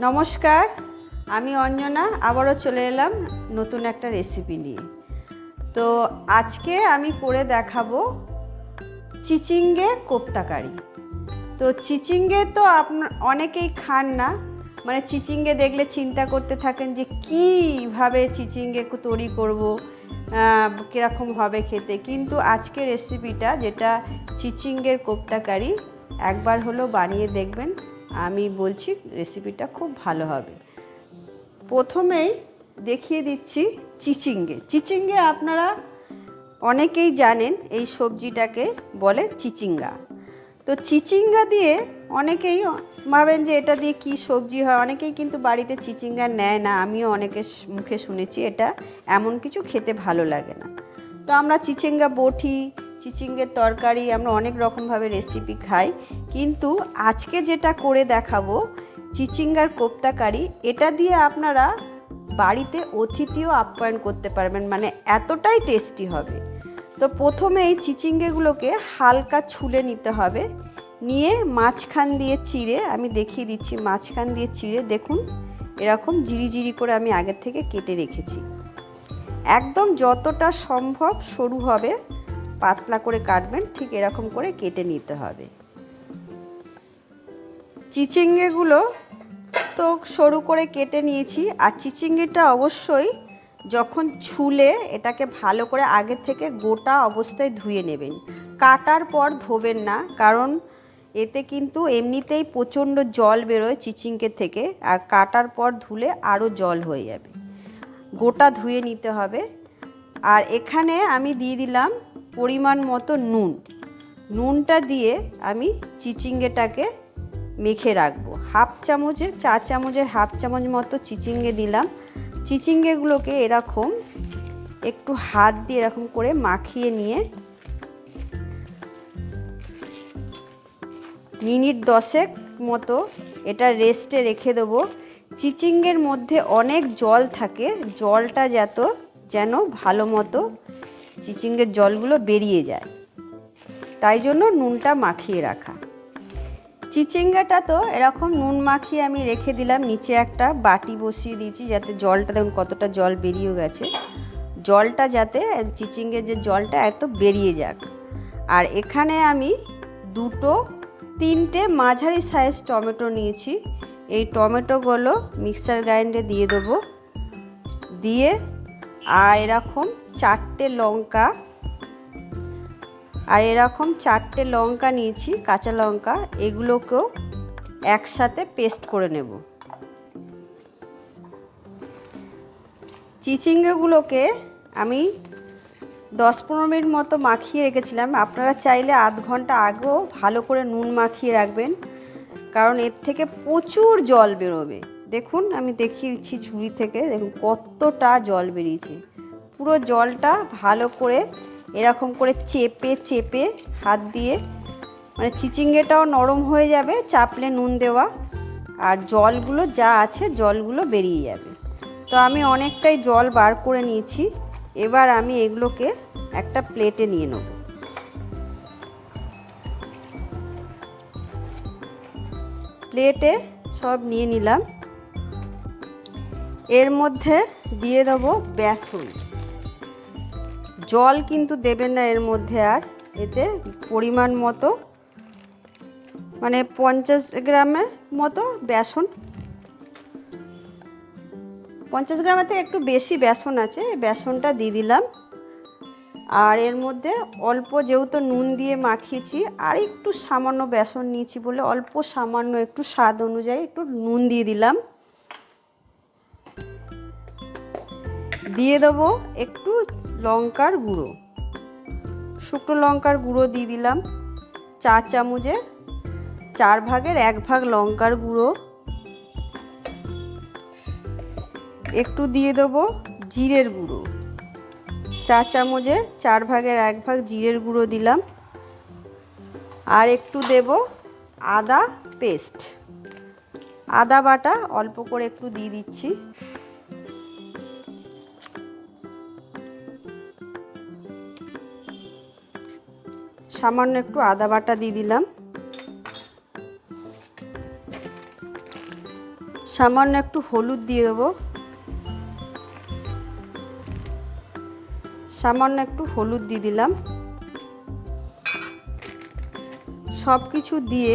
নমস্কার, আমি অঞ্জনা, আবারও চলে এলাম নতুন একটা রেসিপি নিয়ে। তো আজকে আমি করে দেখাবো চিচিঙ্গে কোপ্তাকারি। তো চিচিঙ্গে তো আপনার অনেকেই খান না মানে চিচিঙ্গে দেখলে চিন্তা করতে থাকেন যে কীভাবে চিচিঙ্গে তৈরি করব কীরকম হবে খেতে। কিন্তু আজকে রেসিপিটা যেটা চিচিঙ্গের কোপ্তাকারি, একবার হলো বানিয়ে দেখবেন। আমি বলছি রেসিপিটা খুব ভালো হবে। প্রথমেই দেখিয়ে দিচ্ছি চিচিঙ্গে। চিচিঙ্গে আপনারা অনেকেই জানেন এই সবজিটাকে বলে চিচিঙ্গা। তো চিচিঙ্গা দিয়ে অনেকেই ভাবেন যে এটা দিয়ে কি সবজি হয়, অনেকেই কিন্তু বাড়িতে চিচিঙ্গা নেয় না, আমিও অনেকের মুখে শুনেছি এটা এমন কিছু খেতে ভালো লাগে না। তো আমরা চিচিঙ্গা বটি চিচিঙ্গের তরকারি আমরা অনেক রকমভাবে রেসিপি খাই। কিন্তু আজকে যেটা করে দেখাবো, চিচিঙ্গার কোপ্তাকারি, এটা দিয়ে আপনারা বাড়িতে অতিথিও আপ্যায়ন করতে পারবেন মানে এতটাই টেস্টি হবে। তো প্রথমে এই চিচিঙ্গেগুলোকে হালকা ছুলে নিতে হবে। নিয়ে মাঝখান দিয়ে চিড়ে, আমি দেখিয়ে দিচ্ছি মাঝখান দিয়ে চিড়ে, দেখুন, এরকম জিরি জিরি করে আমি আগের থেকে কেটে রেখেছি। একদম যতটা সম্ভব সরু হবে পাতলা করে কাটবেন, ঠিক এরকম করে কেটে নিতে হবে। চিচিঙ্গেগুলো তো সরু করে কেটে নিয়েছি, আর চিচিঙ্গেটা অবশ্যই যখন ছুলে এটাকে ভালো করে আগে থেকে গোটা অবস্থায় ধুয়ে নেবেন। কাটার পর ধোবেন না, কারণ এতে কিন্তু এমনিতেই প্রচণ্ড জল বেরোয় চিচিঙ্গের থেকে, আর কাটার পর ধুলে আরও জল হয়ে যাবে। গোটা ধুয়ে নিতে হবে। আর এখানে আমি দিয়ে দিলাম পরিমাণ মতো নুন। নুনটা দিয়ে আমি চিচিঙ্গেটাকে মেখে রাখব। হাফ চামচে চা চামচের হাফ চামচ মতো চিচিঙ্গে দিলাম। চিচিঙ্গেগুলোকে এরকম একটু হাত দিয়ে এরকম করে মাখিয়ে নিয়ে মিনিট দশেক মতো এটা রেস্টে রেখে দেবো। চিচিঙ্গের মধ্যে অনেক জল থাকে, জলটা যত যেন ভালো মতো চিচিঙ্গের জলগুলো বেরিয়ে যায়। তাই জন্য নুনটা মাখিয়ে রাখা। চিচিঙ্গাটা তো এরকম নুন মাখিয়ে আমি রেখে দিলাম, নিচে একটা বাটি বসিয়ে দিয়েছি যাতে জলটা দেখুন কতটা জল বেরিয়ে গেছে। জলটা যাতে চিচিঙ্গের যে জলটা এত বেরিয়ে যাক। আর এখানে আমি দুটো, তিনটে মাঝারি সাইজ টমেটো নিয়েছি। এই টমেটোগুলো মিক্সার গ্রাইন্ডে দিয়ে দেবো। দিয়ে, আর এরকম চারটে লঙ্কা। আর এরকম চারটে লঙ্কা নিয়েছি, কাঁচা লঙ্কা, এগুলোকেও একসাথে পেস্ট করে নেব। চিচিঙ্গেগুলোকে আমি দশ পনেরো মিনিট মতো মাখিয়ে রেখেছিলাম। আপনারা চাইলে আধ ঘণ্টা আগেও ভালো করে নুন মাখিয়ে রাখবেন, কারণ এর থেকে প্রচুর জল বেরোবে। দেখুন, আমি দেখিয়েছি ঝুড়ি থেকে, দেখুন কতটা জল বেরিয়েছে। পুরো জলটা ভালো করে এরকম করে চেপে চেপে হাত দিয়ে মানে চিচিঙ্গেটাও নরম হয়ে যাবে, চাপলে নুন দেওয়া, আর জলগুলো যা আছে জলগুলো বেরিয়ে যাবে। তো আমি অনেকটাই জল বার করে নিয়েছি, এবার আমি এগুলোকে একটা প্লেটে নিয়ে নেব। প্লেটে সব নিয়ে নিলাম। এর মধ্যে দিয়ে দেবো বেসন। জল কিন্তু দেবেন না এর মধ্যে আর। এতে পরিমাণ মতো মানে পঞ্চাশ গ্রামের মতো বেসন। পঞ্চাশ গ্রামের থেকে একটু বেশি বেসন আছে বেসনটা দিয়ে দিলাম। আর এর মধ্যে অল্প যেহেতু নুন দিয়ে মাখিয়েছি, আর একটু সামান্য বেসন নিয়েছি বলে অল্প সামান্য একটু স্বাদ অনুযায়ী একটু নুন দিয়ে দিলাম। দিয়ে দেবো একটু লঙ্কার গুঁড়ো। শুকনো লঙ্কার গুঁড়ো দিয়ে দিলাম। চা চামচের, চার ভাগের এক ভাগ লঙ্কার গুঁড়ো। একটু দিয়ে দেবো জিরের গুঁড়ো। চা চামচের, চার ভাগের এক ভাগ জিরের গুঁড়ো দিলাম। আর একটু দেব আদা পেস্ট। আদা বাটা অল্প করে একটু দিয়ে দিচ্ছি। সামান্য একটু আদা বাটা দিয়ে দিলাম। সামান্য একটু হলুদ দিয়ে দেবো। সামান্য একটু হলুদ দিয়ে দিলাম। সব কিছু দিয়ে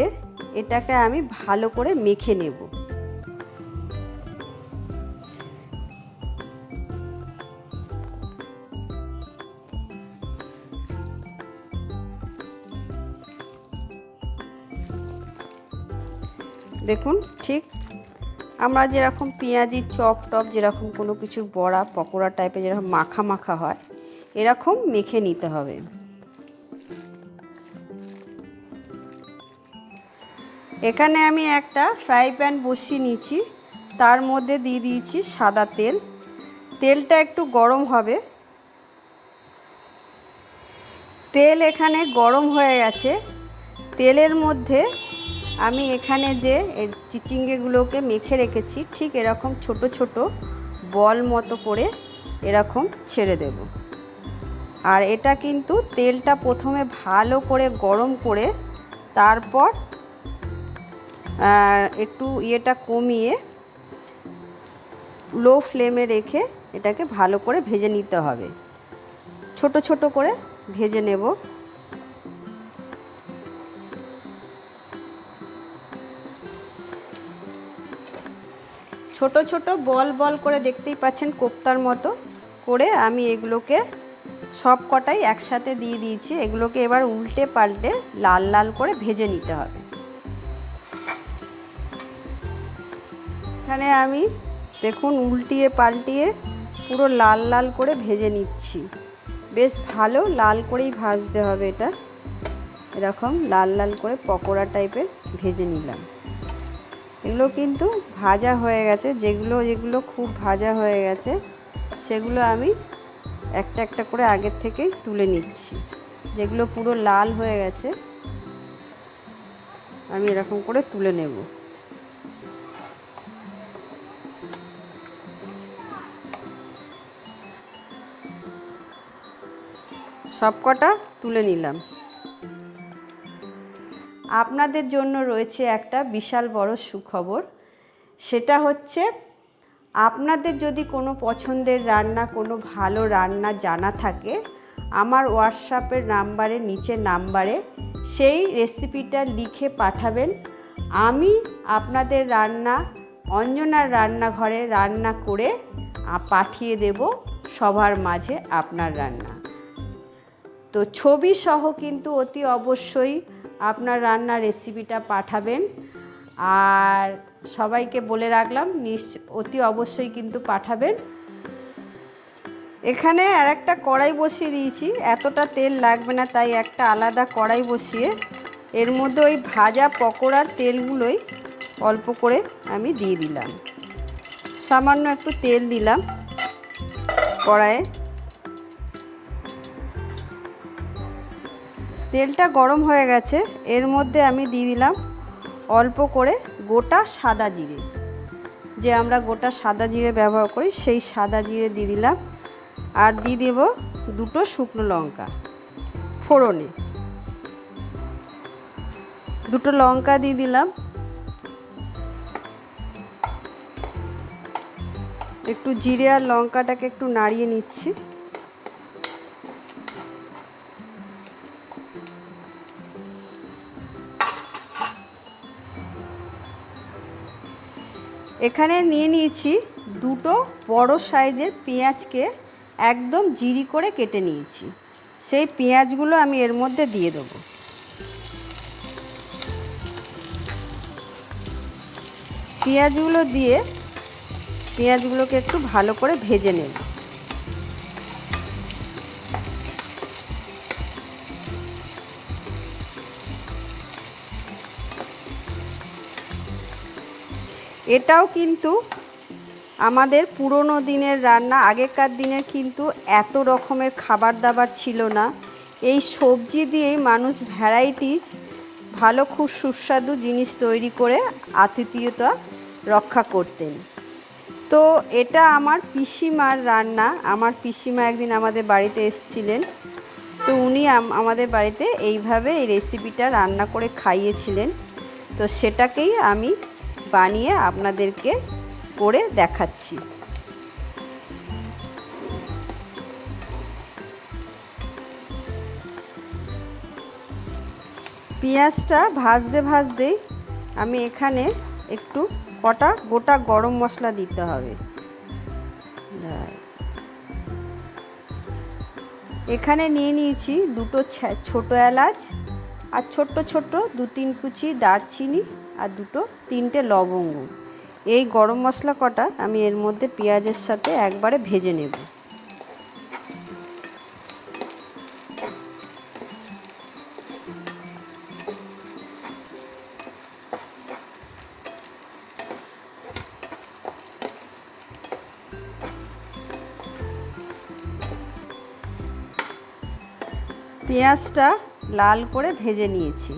এটাকে আমি ভালো করে মেখে নেব। দেখুন, ঠিক? আমরা যেরকম পেঁয়াজির চপ টপ, যেরকম কোনো কিছুর বড়া, পকোড়া টাইপের যেরকম মাখা মাখা হয়, এরকম মেখে নিতে হবে। এখানে আমি একটা ফ্রাই প্যান বসিয়ে নিয়েছি, তার মধ্যে দিয়ে দিয়েছি সাদা তেল। তেলটা একটু গরম হবে। তেল এখানে গরম হয়ে গেছে। তেলের মধ্যে আমি এখানে যে চিচিঙ্গেগুলোকে মেখে রেখেছি, ঠিক এরকম ছোট ছোট বল মতো করে এরকম ছেড়ে দেব। আর এটা কিন্তু তেলটা প্রথমে ভালো করে গরম করে তারপর একটু ইয়েটা কমিয়ে লো ফ্লেমে রেখে এটাকে ভালো করে ভেজে নিতে হবে। ছোট ছোট করে ভেজে নেব। ছোট ছোট বল বল করে দেখতেই পাচ্ছেন কোপ্তার মতো করে আমি এগুলোকে সব কটাই একসাথে দিয়ে দিয়েছি। এগুলোকে এবার উল্টে পাল্টে লাল লাল করে ভেজে নিতে হবে। এখানে আমি দেখুন উল্টিয়ে পাল্টিয়ে পুরো লাল লাল করে ভেজে নিচ্ছি। বেশ ভালো লাল করেই ভাজতে হবে এটা। এরকম লাল লাল করে পকোড়া টাইপের ভেজে নিলাম। এগুলো কিন্তু ভাজা হয়ে গেছে। যেগুলো যেগুলো খুব ভাজা হয়ে গেছে, সেগুলো আমি একটা একটা করে আগের থেকেই তুলে নিচ্ছি। যেগুলো পুরো লাল হয়ে গেছে, আমি এরকম করে তুলে নেব। সবকটা তুলে নিলাম। আপনাদের জন্য রয়েছে একটা বিশাল বড় সুখবর। সেটা হচ্ছে, আপনাদের যদি কোনো পছন্দের রান্না, কোনো ভালো রান্না জানা থাকে, আমার হোয়াটসঅ্যাপের নাম্বারে, নিচে নাম্বারে সেই রেসিপিটা লিখে পাঠাবেন। আমি আপনাদের রান্না, অঞ্জনার রান্নাঘরে রান্না করে পাঠিয়ে দেব সবার মাঝে আপনার রান্না। তো ছবি সহ কিন্তু অতি অবশ্যই আপনার রান্নার রেসিপিটা পাঠাবেন। আর সবাইকে বলে রাখলাম, নিশ্চ, অতি অবশ্যই কিন্তু পাঠাবেন। এখানে আর একটা কড়াই বসিয়ে দিয়েছি। এতটা তেল লাগবে না, তাই একটা আলাদা কড়াই বসিয়ে এর মধ্যে ওই ভাজা পকোড়ার তেলগুলোই অল্প করে আমি দিয়ে দিলাম। সামান্য একটু তেল দিলাম কড়াইয়ে। তেলটা গরম হয়ে গেছে, এর মধ্যে আমি দিয়ে দিলাম অল্প করে গোটা সাদা জিরে। যে আমরা গোটা সাদা জিরে ব্যবহার করি, সেই সাদা জিরে দিয়ে দিলাম। আর দিয়ে দেব দুটো শুকনো লঙ্কা ফোড়নে। দুটো লঙ্কা দিয়ে দিলাম। একটু জিরে আর লঙ্কাটাকে একটু নাড়িয়ে নিচ্ছি। এখানে নিয়ে নিয়েছি দুটো বড় সাইজের পেঁয়াজকে একদম জিরি করে কেটে নিয়েছি। সেই পেঁয়াজগুলো আমি এর মধ্যে দিয়ে দেবো। পেঁয়াজগুলো দিয়ে পেঁয়াজগুলোকে একটু ভালো করে ভেজে নেব। এটাও কিন্তু আমাদের পুরনো দিনের রান্না, আগেকার দিনে কিন্তু এত রকমের খাবার দাবার ছিল না। এই সবজি দিয়েই মানুষ ভ্যারাইটিস, ভালো খুব সুস্বাদু জিনিস তৈরি করে আতিথীয়তা রক্ষা করতেন। তো এটা আমার পিসিমার রান্না। আমার পিসিমা একদিন আমাদের বাড়িতে এসছিলেন। তো উনি আমাদের বাড়িতে এইভাবে এই রেসিপিটা রান্না করে খাইয়েছিলেন। তো সেটাকেই আমি বানিয়ে আপনাদেরকে করে দেখাচ্ছি। পেঁয়াজটা ভাজতে ভাজতেই আমি এখানে একটু কটা গোটা গরম মশলা দিতে হবে। এখানে নিয়ে নিয়েছি দুটো ছোট এলাচ আর ছোট্ট ছোট্ট দু তিন কুচি দারচিনি আর দুটো তিনটে লবঙ্গ। এই গরম মশলা কটা আমি এর মধ্যে পেঁয়াজের সাথে একবারে ভেজে নেব। পেঁয়াজটা লাল করে ভেজে নিয়েছি।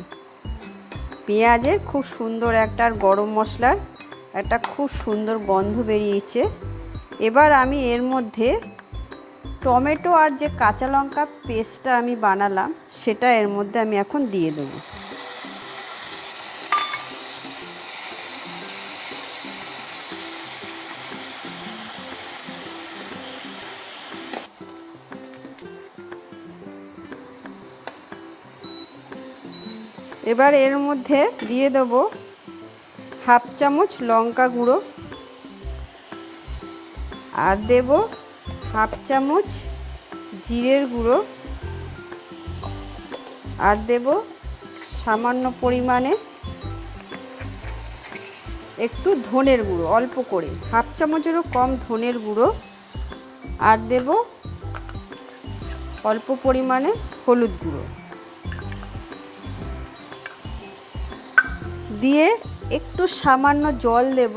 পেঁয়াজের খুব সুন্দর একটা আর গরম মশলার একটা খুব সুন্দর গন্ধ বেরিয়েছে। এবার আমি এর মধ্যে টমেটো আর যে কাঁচা লঙ্কা পেস্টটা আমি বানালাম, সেটা এর মধ্যে আমি এখন দিয়ে দেবো। এবার এর মধ্যে দিয়ে দেবো হাফ চামচ লঙ্কা গুঁড়ো। আর দেব হাফ চামচ জিরের গুঁড়ো। আর দেব সামান্য পরিমাণে একটু ধনের গুঁড়ো, অল্প করে। হাফ চামচেরও কম ধনের গুঁড়ো। আর দেব অল্প পরিমাণে হলুদ গুঁড়ো। দিয়ে একটু সামান্য জল দেব।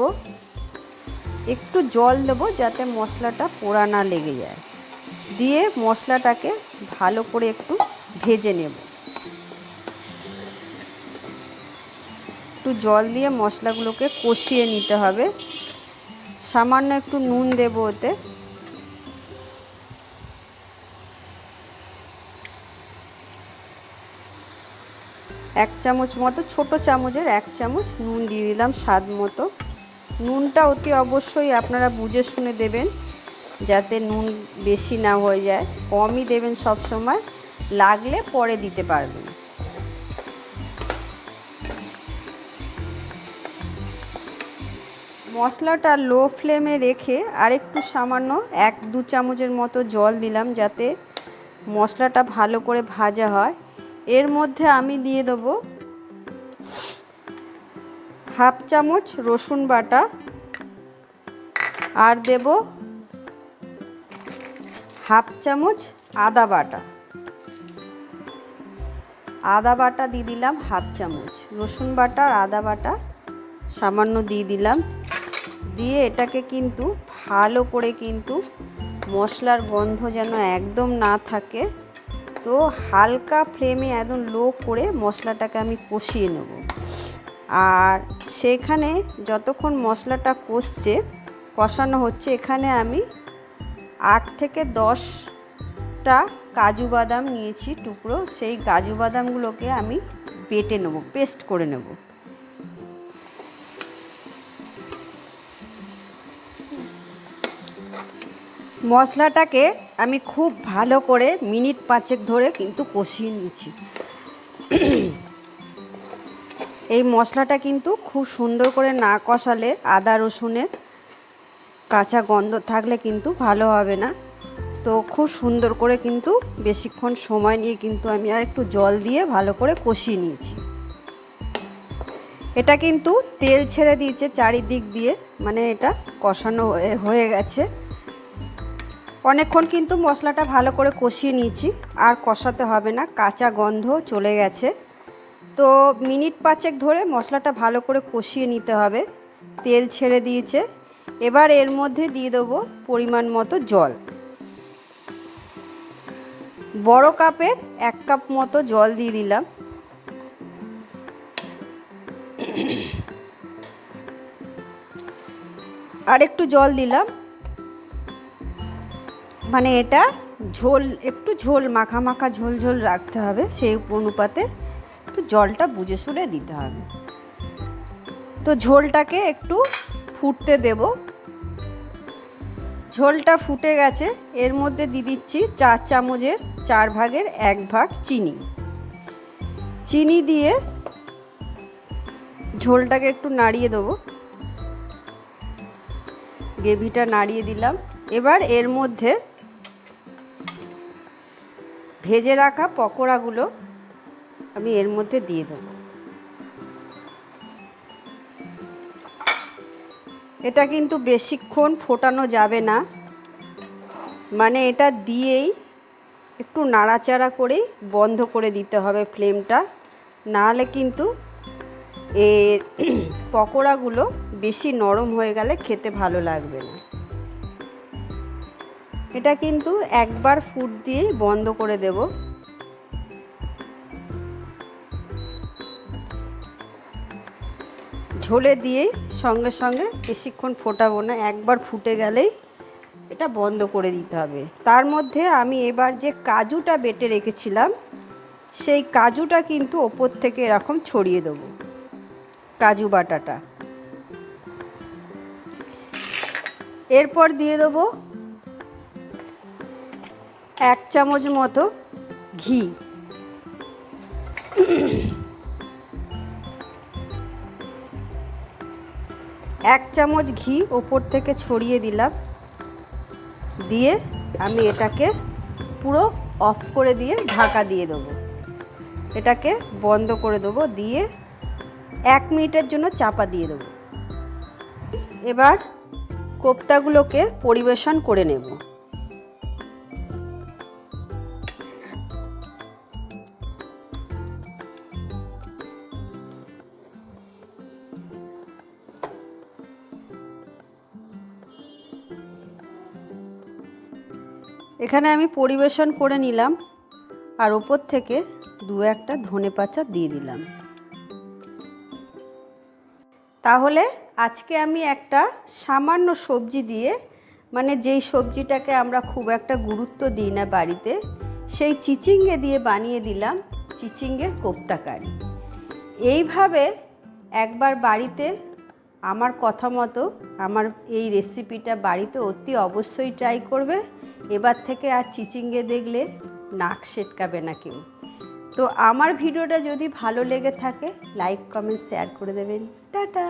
একটু জল দেব যাতে মশলাটা পোড়া না লেগে যায়। দিয়ে মশলাটাকে ভালো করে একটু ভেজে নেব। একটু জল দিয়ে মশলাগুলোকে কষিয়ে নিতে হবে। সামান্য একটু নুন দেব ওতে। চামচ মতো, ছোট চামচের এক চামচ নুন দিয়ে দিলাম স্বাদ মতো। নুনটা অতি অবশ্যই আপনারা বুঝে শুনে দেবেন যাতে নুন বেশি না হয়ে যায়। কমই দেবেন সব সময়, লাগলে পরে দিতে পারবেন। মশলাটা লো ফ্লেমে রেখে আরেকটু সামান্য এক দু চামচের মতো জল দিলাম যাতে মশলাটা ভালো করে ভাজা হয়। এর মধ্যে আমি দিয়ে দেবো হাফ চামচ রসুন বাটা আর দেব হাফ চামচ আদা বাটা। আদা বাটা দিয়ে দিলাম হাফ চামচ। রসুন বাটা আর আদা বাটা সামান্য দিয়ে দিলাম। দিয়ে এটাকে কিন্তু ভালো করে কিন্তু মশলার গন্ধ যেন একদম না থাকে। তো হালকা ফ্লেমে একদম লো করে মশলাটাকে আমি কষিয়ে নেব। আর সেখানে যতক্ষণ মশলাটা কষছে, কষানো হচ্ছে, এখানে আমি আট থেকে দশটা কাজু বাদাম নিয়েছি টুকরো। সেই কাজু বাদামগুলোকে আমি বেটে নেব, পেস্ট করে নেব। মশলাটাকে আমি খুব ভালো করে মিনিট পাঁচেক ধরে কিন্তু কষিয়ে নিয়েছি। এই মশলাটা কিন্তু খুব সুন্দর করে না কষালে আদা রসুনের কাঁচা গন্ধ থাকলে কিন্তু ভালো হবে না। তো খুব সুন্দর করে কিন্তু বেশিক্ষণ সময় নিয়ে কিন্তু আমি আর একটু জল দিয়ে ভালো করে কষিয়ে নিয়েছি। এটা কিন্তু তেল ছেড়ে দিয়েছে চারিদিক দিয়ে মানে এটা কষানো হয়ে গেছে। অনেকক্ষণ কিন্তু মশলাটা ভালো করে কষিয়ে নিয়েছি, আর কষাতে হবে না, কাঁচা গন্ধ চলে গেছে। তো মিনিট পাঁচেক ধরে মশলাটা ভালো করে কষিয়ে নিতে হবে, তেল ছেড়ে দিয়েছে। এবার এর মধ্যে দিয়ে দেবো পরিমাণ মতো জল। বড় কাপের এক কাপ মতো জল দিয়ে দিলাম। আর একটু জল দিলাম। মানে এটা ঝোল, একটু ঝোল, মাখা মাখা ঝোল ঝোল রাখতে হবে, সেই অনুপাতে একটু জলটা বুঝে শুনে দিতে হবে। তো ঝোলটাকে একটু ফুটতে দেব। ঝোলটা ফুটে গেছে, এর মধ্যে দিয়ে দিচ্ছি চার চামচের, চার ভাগের এক ভাগ চিনি। চিনি দিয়ে ঝোলটাকে একটু নাড়িয়ে দেবো। গ্রেভিটা নাড়িয়ে দিলাম। এবার এর মধ্যে ভেজে রাখা পকোড়াগুলো আমি এর মধ্যে দিয়ে দেবো। এটা কিন্তু বেশিক্ষণ ফোটানো যাবে না। মানে এটা দিয়েই একটু নাড়াচাড়া করেই বন্ধ করে দিতে হবে ফ্লেমটা। নাহলে কিন্তু এর পকোড়াগুলো বেশি নরম হয়ে গেলে খেতে ভালো লাগবে না। এটা কিন্তু একবার ফুট দিয়েই বন্ধ করে দেব। ঝোলে দিয়েই সঙ্গে সঙ্গে বেশিক্ষণ ফোটাবো না, একবার ফুটে গেলেই এটা বন্ধ করে দিতে হবে। তার মধ্যে আমি এবার যে কাজুটা বেটে রেখেছিলাম, সেই কাজুটা কিন্তু ওপর থেকে এরকম ছড়িয়ে দেবো, কাজু বাটাটা। এরপর দিয়ে দেবো এক চামচ মতো ঘি। এক চামচ ঘি ওপর থেকে ছড়িয়ে দিলাম। দিয়ে আমি এটাকে পুরো অফ করে দিয়ে ঢাকা দিয়ে দেবো। এটাকে বন্ধ করে দেবো, দিয়ে এক মিনিটের জন্য চাপা দিয়ে দেবো। এবার কোপ্তাগুলোকে পরিবেশন করে নেব। এখানে আমি পরিবেশন করে নিলাম আর ওপর থেকে দু একটা ধনে পাতা দিয়ে দিলাম। তাহলে আজকে আমি একটা সামান্য সবজি দিয়ে মানে যেই সবজিটাকে আমরা খুব একটা গুরুত্ব দিই না বাড়িতে, সেই চিচিঙ্গে দিয়ে বানিয়ে দিলাম চিচিঙ্গের কোপ্তা কারি। এইভাবে একবার বাড়িতে আমার কথা মতো, আমার এই রেসিপিটা বাড়িতে অতি অবশ্যই ট্রাই করবে। এবার থেকে আর চিচিঙ্গে দেখলে নাক সেটকাবে না কেউ। তো আমার ভিডিওটা যদি ভালো লেগে থাকে লাইক কমেন্ট শেয়ার করে দেবেন। টাটা!